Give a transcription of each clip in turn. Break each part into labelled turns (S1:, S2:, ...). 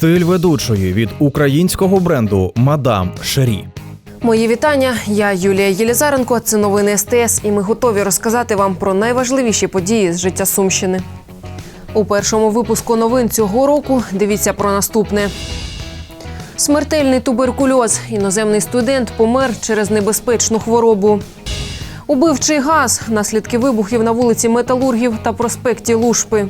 S1: Стиль ведучої від українського бренду Мадам Шері.
S2: Мої вітання. Я Юлія Єлізаренко. Це новини СТС, і ми готові розказати вам про найважливіші події з життя Сумщини. У першому випуску новин цього року дивіться про наступне. Смертельний туберкульоз. Іноземний студент помер через небезпечну хворобу. Убивчий газ. Наслідки вибухів на вулиці Металургів та проспекті Лушпи.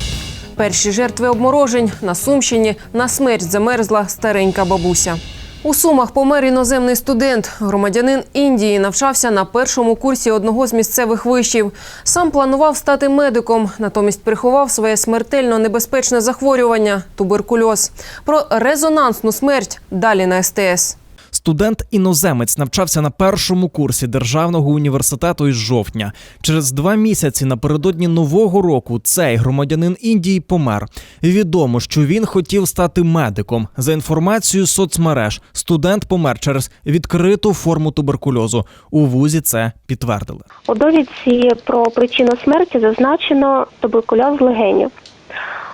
S2: Перші жертви обморожень на Сумщині на смерть замерзла старенька бабуся. У Сумах помер іноземний студент. Громадянин Індії навчався на першому курсі одного з місцевих вишів. Сам планував стати медиком, натомість приховав своє смертельно небезпечне захворювання туберкульоз. Про резонансну смерть далі на СТС.
S1: Студент-іноземець навчався на першому курсі державного університету із жовтня. Через два місяці напередодні нового року цей громадянин Індії помер. Відомо, що він хотів стати медиком. За інформацією соцмереж, студент помер через відкриту форму туберкульозу. У вузі це підтвердили.
S3: У довідці про причину смерті зазначено туберкульоз легенів.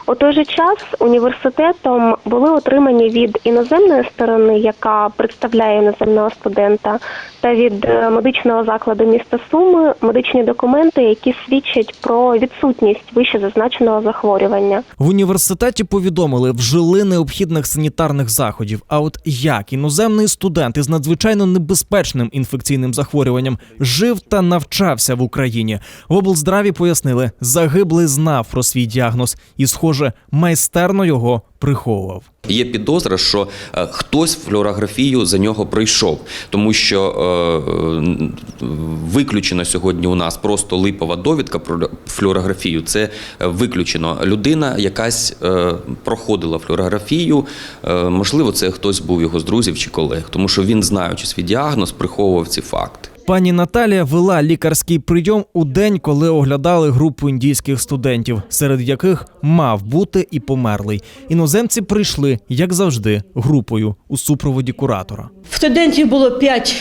S3: У той же час університетом були отримані від іноземної сторони, яка представляє іноземного студента, та від е, медичного закладу міста Суми медичні документи, які свідчать про відсутність вище зазначеного захворювання.
S1: В університеті повідомили, вжили необхідних санітарних заходів. А от як іноземний студент із надзвичайно небезпечним інфекційним захворюванням жив та навчався в Україні. В облздраві пояснили, загиблий знав про свій діагноз і, схоже, майстерно його приховував.
S4: Є підозра, що е, хтось флюорографію за нього пройшов, тому що е, виключено сьогодні у нас просто липова довідка про флюорографію. Це е, виключено. Людина якась е, проходила флюорографію. Е, можливо, це хтось був його з друзів чи колег, тому що він, знаючи свій діагноз, приховував ці факти.
S1: Пані Наталія вела лікарський прийом у день, коли оглядали групу індійських студентів, серед яких мав бути і померлий. Іноземці прийшли, як завжди, групою у супроводі куратора.
S5: В студентів було п'ять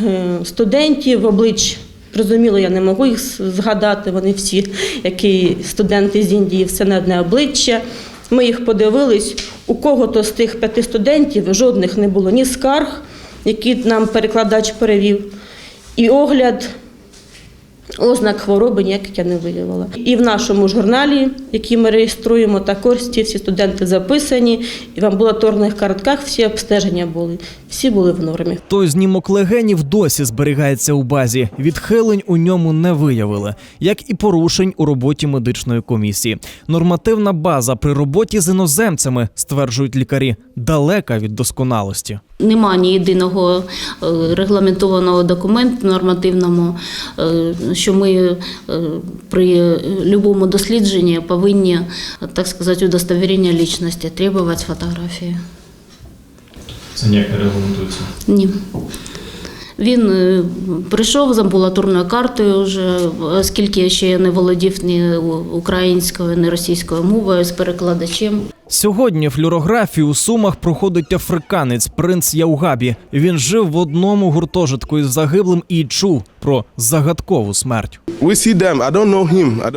S5: е, студентів, облич. Зрозуміло, я не можу їх згадати. Вони всі, які студенти з Індії, все на одне обличчя. Ми їх подивились. У кого-то з тих п'яти студентів жодних не було ні скарг, які нам перекладач перевів, і огляд ознак хвороби ніяких я не виявила. І в нашому журналі, який ми реєструємо, також ці всі студенти записані, і в амбулаторних картках всі обстеження були. Всі були в нормі.
S1: Той знімок легенів досі зберігається у базі. Відхилень у ньому не виявили, як і порушень у роботі медичної комісії. Нормативна база при роботі з іноземцями, стверджують лікарі, далека від досконалості.
S6: Нема ні єдиного е, регламентованого документу нормативному, е, що ми е, при будь-якому дослідженні повинні, так сказати, удостовірення лічності, требувати фотографії.
S7: Це ніяк не регламентується.
S6: Ні. Він е, прийшов з амбулаторною картою, вже, оскільки ще я не володів ні українською, ні російською мовою з перекладачем.
S1: Сьогодні флюорографію у Сумах проходить африканець принц Яугабі. Він жив в одному гуртожитку із загиблим і чув про загадкову смерть.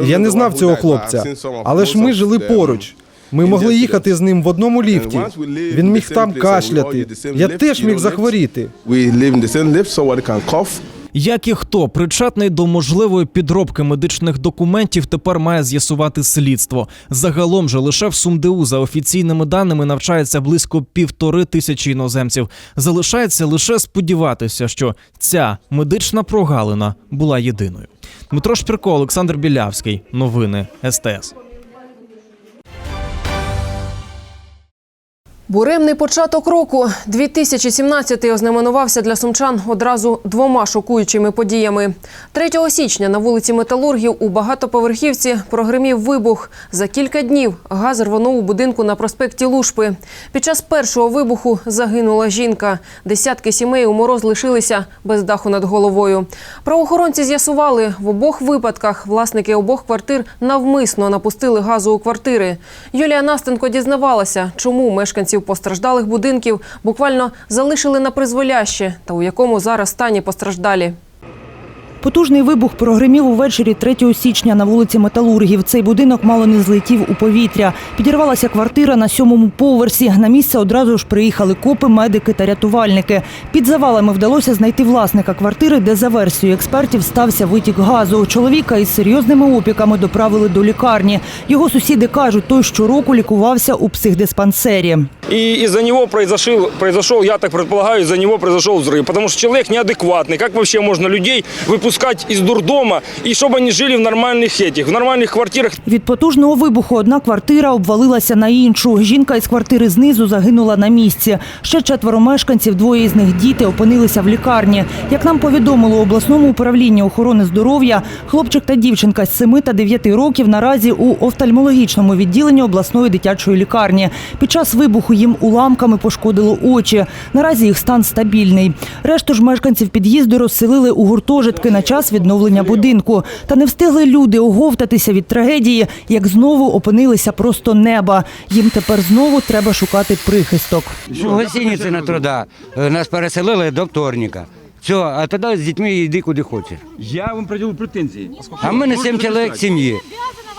S8: Я не знав цього хлопця, але ж ми жили поруч. Ми могли їхати з ним в одному ліфті. Він міг там кашляти. Я теж міг захворіти.
S1: Як і хто причетний до можливої підробки медичних документів, тепер має з'ясувати слідство. Загалом же лише в СумДУ за офіційними даними навчається близько півтори тисячі іноземців. Залишається лише сподіватися, що ця медична прогалина була єдиною. Дмитро Шпірко, Олександр Білявський. Новини СТС.
S2: Буремний початок року 2017 ознаменувався для сумчан одразу двома шокуючими подіями. 3 січня на вулиці Металургів у багатоповерхівці прогримів вибух. За кілька днів газ рвонув у будинку на проспекті Лушпи. Під час першого вибуху загинула жінка. Десятки сімей у мороз лишилися без даху над головою. Правоохоронці з'ясували, в обох випадках власники обох квартир навмисно напустили газу у квартири. Юлія Настенко дізнавалася, чому мешканців постраждалих будинків буквально залишили на призволяще та у якому зараз стані постраждалі.
S9: Потужний вибух прогремів увечері 3 січня на вулиці Металургів. Цей будинок мало не злетів у повітря. Підірвалася квартира на сьомому поверсі. На місце одразу ж приїхали копи, медики та рятувальники. Під завалами вдалося знайти власника квартири, де за версією експертів стався витік газу. Чоловіка із серйозними опіками доправили до лікарні. Його сусіди кажуть, той щороку лікувався у психдиспансері.
S10: И из-за него произошел, произошел, я так предполагаю, из-за него произошел взрыв. Потому что человек неадекватный. Как вообще можно людей выпускать из дурдома, и чтобы они жили в нормальных этих, в нормальных квартирах?
S9: Від потужного вибуху одна квартира обвалилася на іншу. Жінка із квартири знизу загинула на місці. Ще четверо мешканців, двоє із них діти, опинилися в лікарні. Як нам повідомило у обласному управлінні охорони здоров'я, хлопчик та дівчинка з 7 та 9 років наразі у офтальмологічному відділенні обласної дитячої лікарні. Під час вибуху їм уламками пошкодило очі. Наразі їх стан стабільний. Решту ж мешканців під'їзду розселили у гуртожитки на час відновлення будинку. Та не встигли люди оговтатися від трагедії, як знову опинилися просто неба. Їм тепер знову треба шукати прихисток.
S11: Гостиниці на труда е, нас переселили до вторника. Все, а тоді з дітьми йди куди хочеш.
S10: Я вам предъявил претензии.
S11: А в мене сім чоловік в сім'ї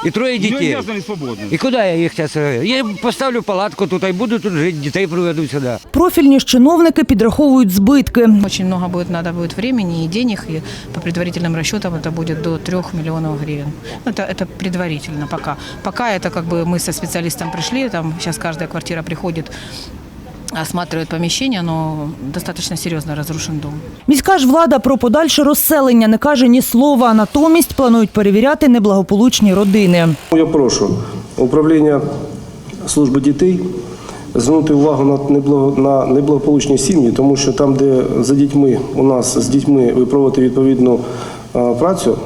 S11: і троє дітей.
S10: свободно.
S11: І куди я їх зараз? Я поставлю палатку тут і буду тут жити, дітей приведу сюди.
S9: Профільні ж чиновники підраховують збитки.
S12: Очень много будет, надо будет времени и денег, и по предварительным расчетам это будет до 3 миллионов гривен. Ну, Это, это предварительно пока. Пока это как бы мы со специалистом пришли, там сейчас каждая квартира приходит, осматривает помещение, но достаточно серьезно разрушен дом.
S9: Міська ж влада про подальше розселення не каже ні слова. Натомість планують перевіряти неблагополучні родини.
S13: Я прошу управління служби дітей звернути увагу на на неблагополучні сім'ї, тому що там, де за дітьми у нас з дітьми ви проводите відповідну працю,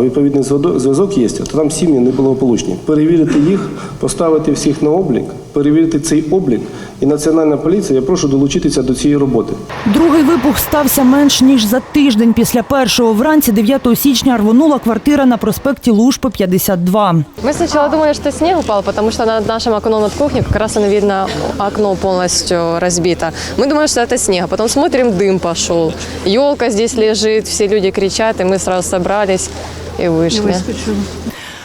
S13: відповідний зв'язок є, то там сім'ї неблагополучні. Перевірити їх, поставити всіх на облік, перевірити цей облік. І Національна поліція, я прошу долучитися до цієї роботи.
S9: Другий вибух стався менш ніж за тиждень після першого. Вранці 9 січня рвонула квартира на проспекті Лужпи 52.
S14: Мы сначала думали, что снег упал, потому что над нашим окном над кухней как раз оно видно, окно полностью разбито. Мы думали, что это снег, а потом смотрим, дым пошел. Елка здесь лежит, все люди кричат, и мы сразу собрались и вышли.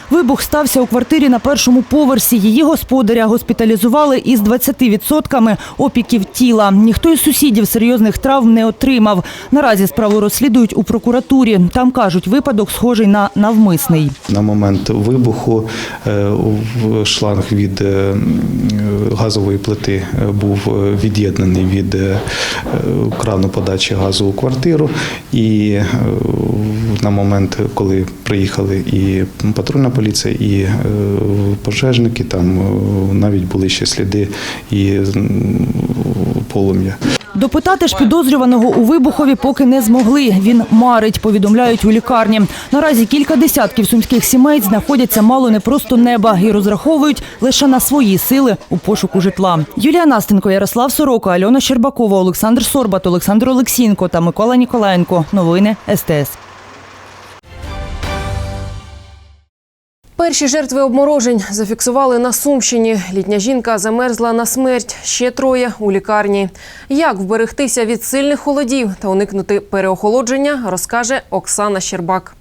S9: Вибух стався у квартирі на першому поверсі. Її господаря госпіталізували із 20% опіків тіла. Ніхто із сусідів серйозних травм не отримав. Наразі справу розслідують у прокуратурі. Там кажуть, випадок схожий на навмисний.
S15: На момент вибуху е, шланг від е, газової плити е, був від'єднаний від крану подачі газу у квартиру. І на момент, коли приїхали і патрульна поліція, і е, пожежники, там е, навіть були ще сліди і полум'я.
S9: Допитати ж підозрюваного у вибухові поки не змогли. Він марить, повідомляють у лікарні. Наразі кілька десятків сумських сімей знаходяться мало не просто неба і розраховують лише на свої сили у пошуку житла. Юлія Настенко, Ярослав Сорока, Альона Щербакова, Олександр Сорбат, Олександр Олексінко та Микола Ніколаєнко. Новини СТС.
S2: Перші жертви обморожень зафіксували на Сумщині. Літня жінка замерзла на смерть. Ще троє у лікарні. Як вберегтися від сильних холодів та уникнути переохолодження, розкаже Оксана Щербак.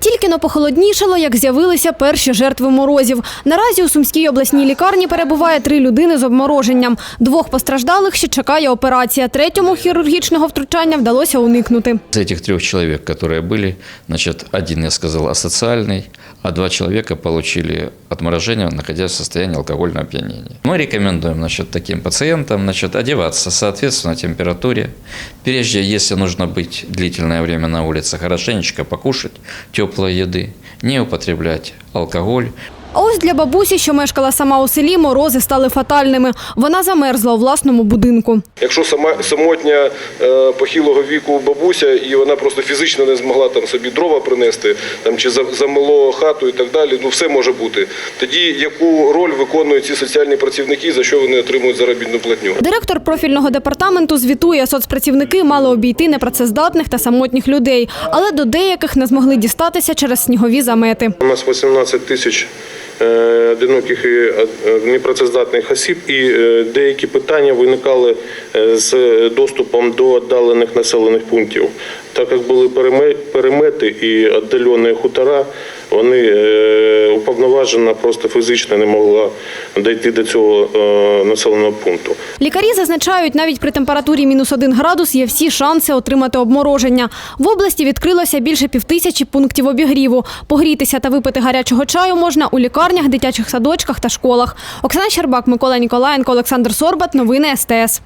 S16: Тільки но похолоднішало, як з'явилися перші жертви морозів. Наразі у Сумській обласній лікарні перебуває три людини з обмороженням. Двох постраждалих ще чекає операція. Третьому хірургічного втручання вдалося уникнути.
S17: Из этих трех человек, которые были, значит, один, я сказал, асоциальный, а два человека получили отморожение, находясь в состоянии алкогольного опьянения. Мы рекомендуем значит, таким пациентам значит, одеваться соответственно температуре. Прежде, если нужно быть длительное время на улице, хорошенечко покушать теплой еды, не употреблять алкоголь.
S16: А ось для бабусі, що мешкала сама у селі, морози стали фатальними. Вона замерзла у власному будинку.
S13: Якщо сама самотня е, похилого віку бабуся, і вона просто фізично не змогла там собі дрова принести, там чи за- замело хату і так далі, ну все може бути. Тоді яку роль виконують ці соціальні працівники, за що вони отримують заробітну платню?
S16: Директор профільного департаменту звітує, соцпрацівники мали обійти непрацездатних та самотніх людей, але до деяких не змогли дістатися через снігові замети.
S13: У нас 18 тисяч одиноких і е, непрацездатних осіб, і е, деякі питання виникали е, з доступом до віддалених населених пунктів. Так як були перемети і віддалені хутора, вони е, уповноважена просто фізично не могла дійти до цього е, населеного пункту.
S16: Лікарі зазначають, навіть при температурі мінус один градус є всі шанси отримати обмороження. В області відкрилося більше півтисячі пунктів обігріву. Погрітися та випити гарячого чаю можна у лікарнях, дитячих садочках та школах. Оксана Щербак, Микола Ніколаєнко, Олександр Сорбат. Новини СТС.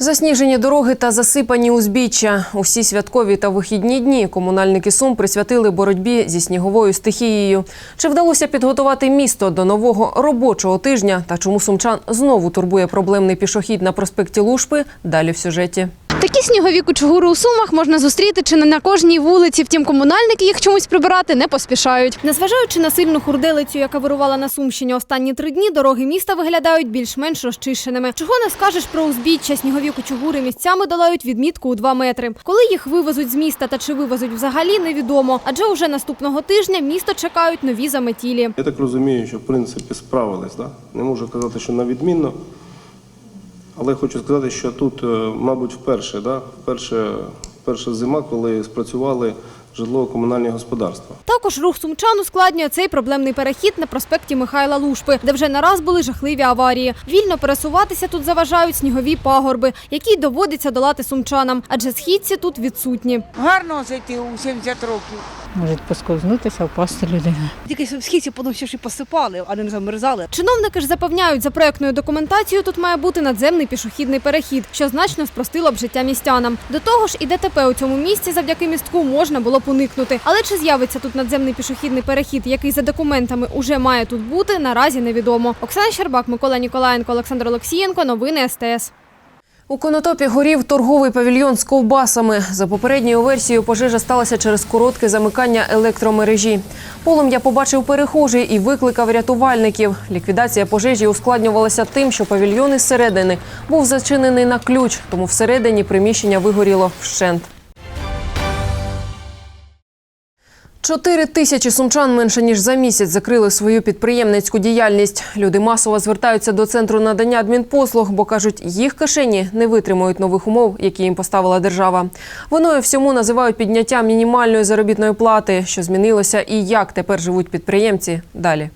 S2: Засніжені дороги та засипані узбіччя. Усі святкові та вихідні дні комунальники Сум присвятили боротьбі зі сніговою стихією. Чи вдалося підготувати місто до нового робочого тижня? Та чому сумчан знову турбує проблемний пішохід на проспекті Лушпи? Далі в сюжеті.
S16: Такі снігові кучугури у Сумах можна зустріти чи не на кожній вулиці. Втім, комунальники їх чомусь прибирати не поспішають. Незважаючи на сильну хурделицю, яка вирувала на Сумщині останні три дні, дороги міста виглядають більш-менш розчищеними. Чого не скажеш про узбіччя, снігові кучугури місцями долають відмітку у 2 метри. Коли їх вивезуть з міста та чи вивезуть взагалі, невідомо. Адже уже наступного тижня місто чекають нові заметілі.
S13: Я так розумію, що в принципі справились. Да? Не можу казати, що на відмінно, але хочу сказати, що тут, е, мабуть, вперше, да? вперше, перша зима, коли спрацювали житлово-комунальні господарства.
S16: Також рух сумчан ускладнює цей проблемний перехід на проспекті Михайла Лушпи, де вже не раз були жахливі аварії. Вільно пересуватися тут заважають снігові пагорби, які й доводиться долати сумчанам, адже східці тут відсутні.
S18: Гарно зайти у 70 років.
S12: Може поскользнутися, впасти людина. Тільки східці потім ще ж і посипали, а не замерзали.
S16: Чиновники ж запевняють, за проектною документацією тут має бути надземний пішохідний перехід, що значно спростило б життя містянам. До того ж, і ДТП у цьому місці завдяки містку можна було б уникнути. Але чи з'явиться тут надземний пішохідний перехід, який за документами уже має тут бути, наразі невідомо. Оксана Щербак, Микола Ніколаєнко, Олександр Олексієнко. Новини СТС.
S2: У Конотопі горів торговий павільйон з ковбасами. За попередньою версією, пожежа сталася через коротке замикання електромережі. Полум'я побачив перехожий і викликав рятувальників. Ліквідація пожежі ускладнювалася тим, що павільйон із середини був зачинений на ключ, тому всередині приміщення вигоріло вщент. Чотири тисячі сумчан менше ніж за місяць закрили свою підприємницьку діяльність. Люди масово звертаються до центру надання адмінпослуг, бо кажуть, їх кишені не витримують нових умов, які їм поставила держава. Виною всьому називають підняття мінімальної заробітної плати, що змінилося, і як тепер живуть підприємці. Далі.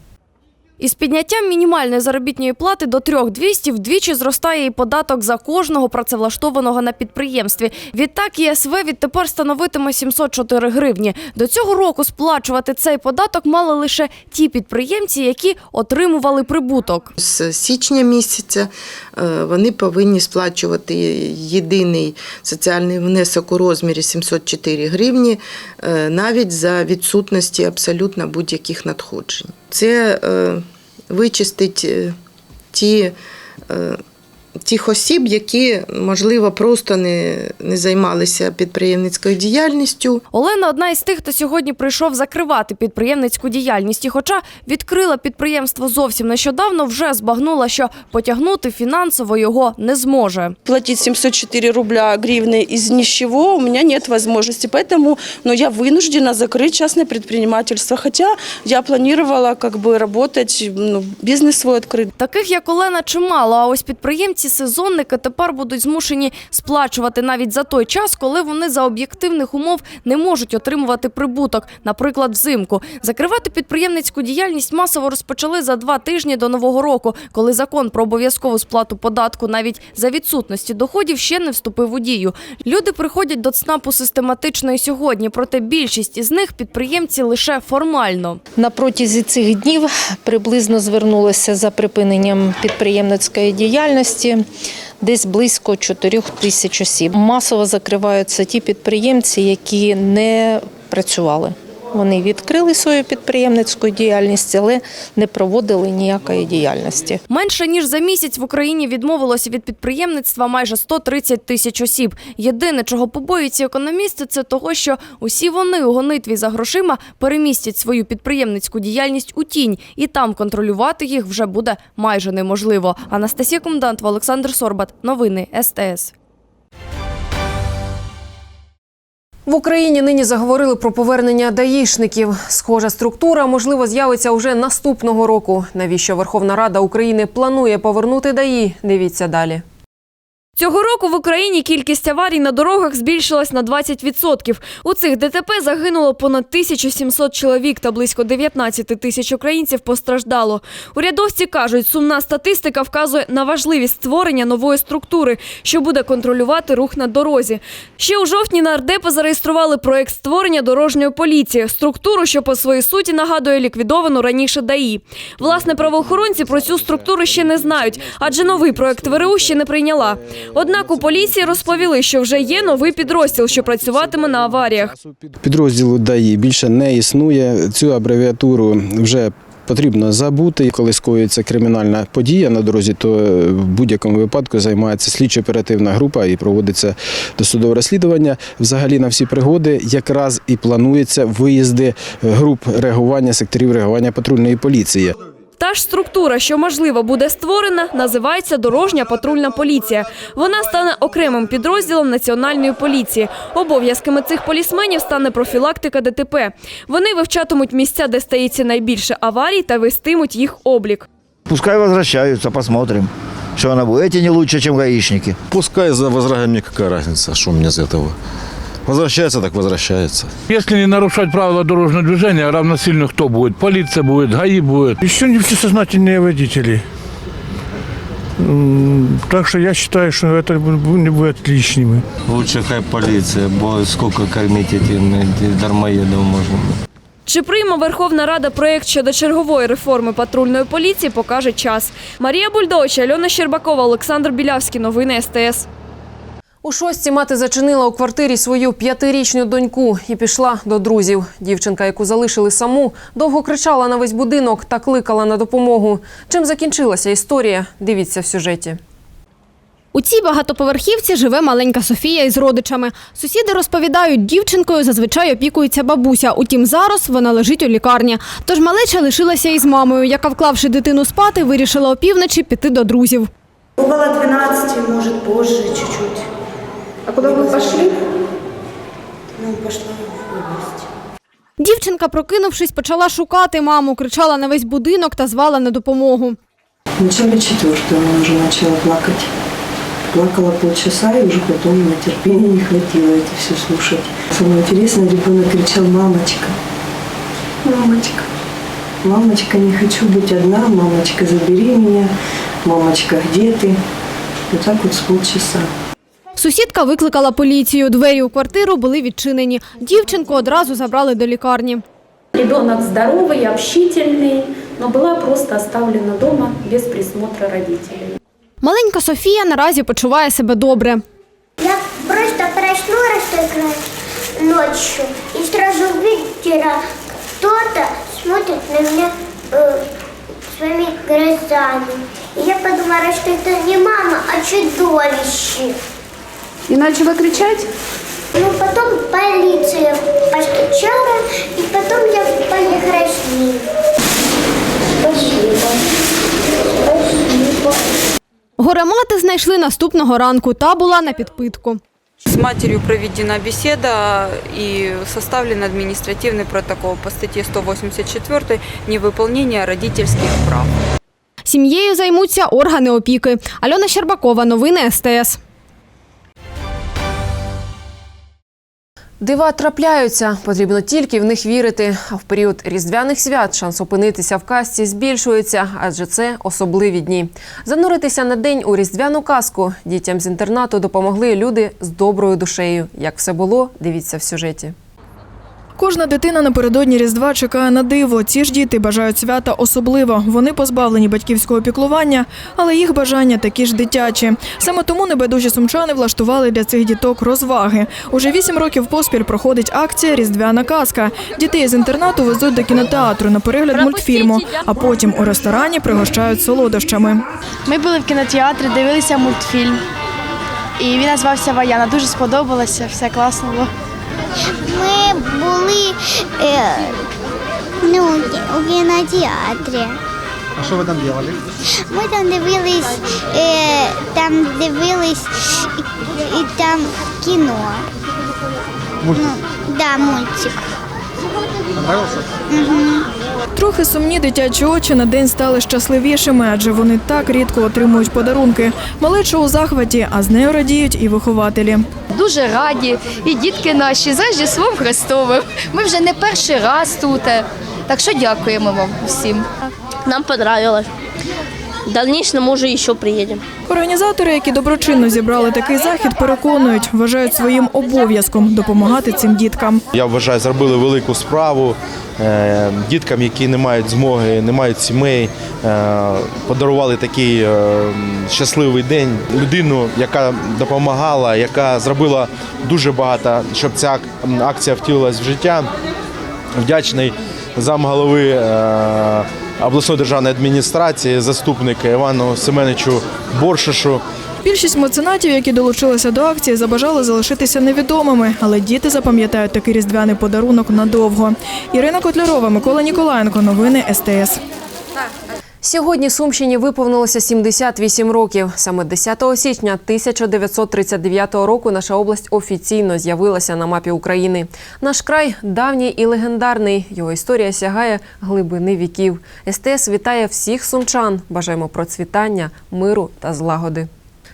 S19: Із підняттям мінімальної заробітної плати до 3200 вдвічі зростає і податок за кожного працевлаштованого на підприємстві. Відтак ЄСВ відтепер становитиме 704 гривні. До цього року сплачувати цей податок мали лише ті підприємці, які отримували прибуток.
S20: З січня місяця е, вони повинні сплачувати єдиний соціальний внесок у розмірі 704 гривні, е, навіть за відсутності абсолютно будь-яких надходжень. Це е, вичистить е, ті е, Тих осіб, які, можливо, просто не, не займалися підприємницькою діяльністю.
S19: Олена одна із тих, хто сьогодні прийшов закривати підприємницьку діяльність. І хоча відкрила підприємство зовсім нещодавно, вже збагнула, що потягнути фінансово його не зможе.
S21: платить 704 рубля гривны из ничего, у меня нет возможности. Поэтому ну, я вынуждена закрыть частное предпринимательство. Хотя я планировала как бы работать, ну, бизнес свой открыть.
S19: Таких як Олена чимало. А ось підприємці сезонники тепер будуть змушені сплачувати навіть за той час, коли вони за об'єктивних умов не можуть отримувати прибуток, наприклад, взимку. Закривати підприємницьку діяльність масово розпочали за два тижні до нового року, коли закон про обов'язкову сплату податку навіть за відсутності доходів ще не вступив у дію. Люди приходять до ЦНАПу систематично і сьогодні, проте більшість із них підприємці лише формально.
S22: На протязі цих днів приблизно звернулося за припиненням підприємницької діяльності десь близько 4 тисяч осіб. Масово закриваються ті підприємці, які не працювали. Вони відкрили свою підприємницьку діяльність, але не проводили ніякої діяльності.
S19: Менше ніж за місяць в Україні відмовилося від підприємництва майже 130 тисяч осіб. Єдине, чого побоюються економісти, це того, що усі вони у гонитві за грошима перемістять свою підприємницьку діяльність у тінь, і там контролювати їх вже буде майже неможливо. Анастасія Комендантова, Олександр Сорбат. Новини СТС.
S2: В Україні нині заговорили про повернення даїшників. Схожа структура, можливо, з'явиться уже наступного року. Навіщо Верховна Рада України планує повернути даї? Дивіться далі.
S23: Цього року в Україні кількість аварій на дорогах збільшилась на 20%. У цих ДТП загинуло понад 1700 чоловік та близько 19 тисяч українців постраждало. Урядовці кажуть, сумна статистика вказує на важливість створення нової структури, що буде контролювати рух на дорозі. Ще у жовтні нардепи зареєстрували проект створення дорожньої поліції, структуру, що по своїй суті нагадує ліквідовану раніше ДАІ. Власне, правоохоронці про цю структуру ще не знають, адже новий проект ВРУ ще не прийняла. Однак у поліції розповіли, що вже є новий підрозділ, що працюватиме на аваріях.
S9: Підрозділу ДАІ більше не існує. Цю абревіатуру вже потрібно забути. Коли скоюється кримінальна подія на дорозі, то в будь-якому випадку займається слідчо-оперативна група і проводиться досудове розслідування. Взагалі на всі пригоди якраз і плануються виїзди груп реагування секторів реагування патрульної поліції.
S23: Та ж структура, що можливо буде створена, називається дорожня патрульна поліція. Вона стане окремим підрозділом національної поліції. Обов'язками цих полісменів стане профілактика ДТП. Вони вивчатимуть місця, де стається найбільше аварій, та вестимуть їх облік.
S24: Пускай возвращаются, посмотрим, что она будет. Эти не лучше, чем гаишники.
S25: Пускай за возражаем мне какая разница, что мне с этого. Возвращается, так возвращается.
S26: Если не нарушать правила дорожного движения, равносильно кто будет? Полиция будет, ГАИ будет. Еще не все сознательные водители. М, Так что я считаю, что это бу- не будет лишними.
S27: Лучше хай поліція, бо скільки кормити этим дармоедов можна.
S23: Чи прийме Верховна Рада проєкт щодо чергової реформи патрульної поліції, покаже час. Марія Бульдович, Альона Щербакова, Олександр Білявський. Новини СТС.
S2: У шостці мати зачинила у квартирі свою п'ятирічну доньку і пішла до друзів. Дівчинка, яку залишили саму, довго кричала на весь будинок та кликала на допомогу. Чим закінчилася історія? Дивіться в сюжеті.
S23: У цій багатоповерхівці живе маленька Софія із родичами. Сусіди розповідають, дівчинкою зазвичай опікується бабуся. Утім, зараз вона лежить у лікарні. Тож малеча лишилася із мамою, яка, вклавши дитину спати, вирішила опівночі піти до друзів.
S28: Около 12, может, позже чуть-чуть. А куда вы пошли? Ну, пошла в область.
S23: Дівчинка, прокинувшись, почала шукати маму, кричала на весь будинок та звала на допомогу.
S28: В начале четвертого она уже начала плакать. Плакала полчаса, и уже потом на терпение не хватило это все слушать. Самое интересное, ребенок кричал «мамочка». «Мамочка». «Мамочка, не хочу быть одна, мамочка, забери меня, мамочка, где ты?» Вот так вот с полчаса.
S23: Сусідка викликала поліцію. Двері у квартиру були відчинені. Дівчинку одразу забрали до лікарні.
S29: Ребенок здоровый, общительный, но была просто оставлена дома без присмотра родителей.
S23: Маленька Софія наразі почуває себе добре.
S30: Я просто проснулась только ночью и сразу увидела, кто-то смотрит на меня э, своими глазами. И я подумала, что это не мама, а чудовище.
S29: И начала кричать?
S30: Ну, потом полиция постучала, и потом я поехала с ним. Спасибо. Спасибо.
S23: Горемати знайшли наступного ранку та була на підпитку.
S14: С матерью проведена беседа и составлен административный протокол по статье 184 «Невыполнение родительских прав».
S23: Сім'єю займуться органи опіки. Альона Щербакова, новини СТС.
S2: Дива трапляються, потрібно тільки в них вірити. А в період різдвяних свят шанс опинитися в казці збільшується, адже це особливі дні. Зануритися на день у різдвяну казку дітям з інтернату допомогли люди з доброю душею. Як все було, дивіться в сюжеті.
S31: Кожна дитина напередодні Різдва чекає на диво. Ці ж діти бажають свята особливо. Вони позбавлені батьківського піклування, але їх бажання такі ж дитячі. Саме тому небайдужі сумчани влаштували для цих діток розваги. Уже вісім років поспіль проходить акція Різдвяна казка. Дітей з інтернату везуть до кінотеатру на перегляд мультфільму, а потім у ресторані пригощають солодощами.
S21: Ми були в кінотеатрі, дивилися мультфільм. І він назвався Ваяна. Дуже сподобалося, все класно було.
S30: Ми були е, ну, у кінотеатрі.
S32: А що ви там робили?
S30: Ми там дивились, е, там дивились, і, і там кіно.
S8: Мультик.
S30: Ну, да, мультик.
S8: Понравился?
S31: Трохи сумні дитячі очі на день стали щасливішими, адже вони так рідко отримують подарунки. Малеча у захваті, а з нею радіють і вихователі.
S33: Дуже раді, і дітки наші за Рождеством Христовим. Ми вже не перший раз тут. Так що дякуємо вам всім.
S34: Нам понравилось. В дальнейшем, може, еще приедем.
S31: Організатори, які доброчинно зібрали такий захід, переконують, вважають своїм обов'язком допомагати цим діткам.
S35: Я вважаю, зробили велику справу е, діткам, які не мають змоги, не мають сімей. е, Подарували такий е, щасливий день. Людину, яка допомагала, яка зробила дуже багато, щоб ця акція втілилась в життя. Вдячний замголови е, обласної державної адміністрації, заступника Івану Семеновичу Боршишу.
S31: Більшість меценатів, які долучилися до акції, забажали залишитися невідомими, але діти запам'ятають такий різдвяний подарунок надовго. Ірина Котлярова, Микола Ніколаєнко. Новини СТС.
S2: Сьогодні Сумщині виповнилося 78 років. Саме 10 січня 1939 року наша область офіційно з'явилася на мапі України. Наш край давній і легендарний. Його історія сягає глибини віків. СТС вітає всіх сумчан. Бажаємо процвітання, миру та злагоди.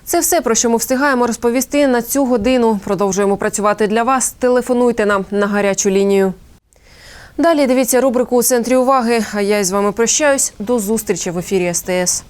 S2: Це все, про що ми встигаємо розповісти на цю годину. Продовжуємо працювати для вас. Телефонуйте нам на гарячу лінію. Далі дивіться рубрику у центрі уваги. А я із вами прощаюсь. До зустрічі в ефірі СТС.